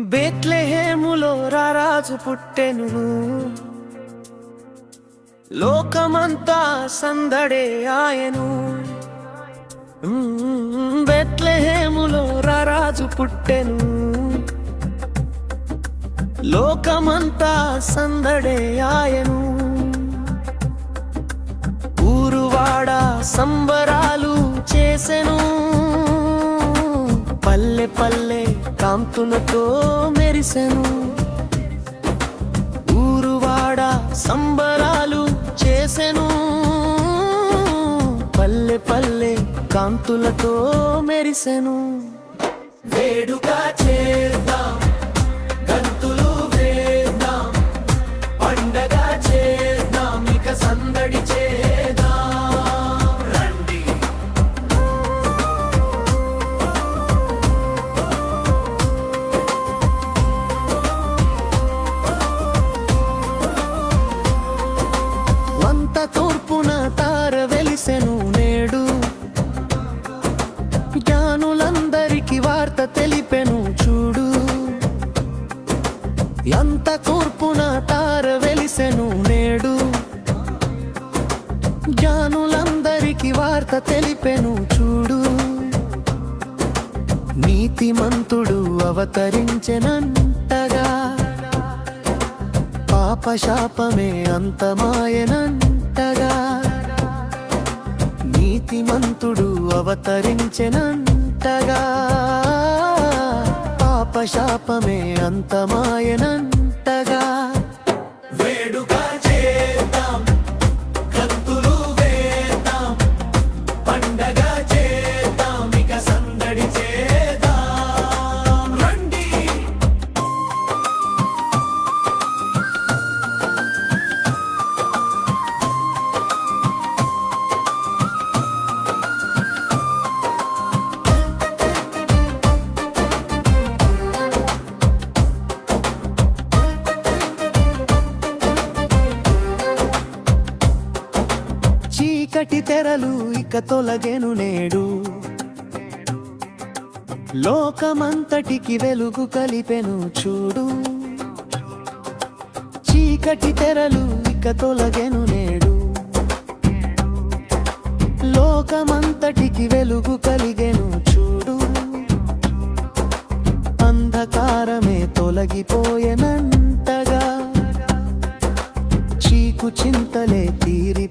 బేత్లెహేములో రారాజు పుట్టెను. లోకమంతా సందడే ఆయను. బెత్లెహేములో రారాజు పుట్టెను. లోకమంతా సందడే ఆయను. ఊరువాడ సంబరాలు చేసెను. కాంతులతో మెరిసెను. ఊరువాడ సంబరాలు చేసెను. పల్లె పల్లె కాంతులతో మెరిసెను. వేడుక చేద్దాం. తూర్పున తార వెలిసెను నేడు. జ్ఞానులందరికి వార్త తెలిపెను చూడు. ఎంత తూర్పున తార వెలిసెను నేడు. జ్ఞానులందరికి వార్త తెలిపెను చూడు. నీతిమంతుడు అవతరించెనంటగా. పాపశాపమే అంతమాయనంటగా నీతిమంతుడు అవతరించెనంటగా. పాపశాపమే అంతమాయనంటగా. చీకటి తెరలు ఇక తొలగెను నేడు. లోకమంతటికి వెలుగు కలిపెను చూడు. చీకటి తెరలు ఇక తొలగెను నేడు. లోకమంతటికి వెలుగు కలిగెను చూడు. అంధకారమే తొలగిపోయెనంతగా. చీకు చింతలే తీరి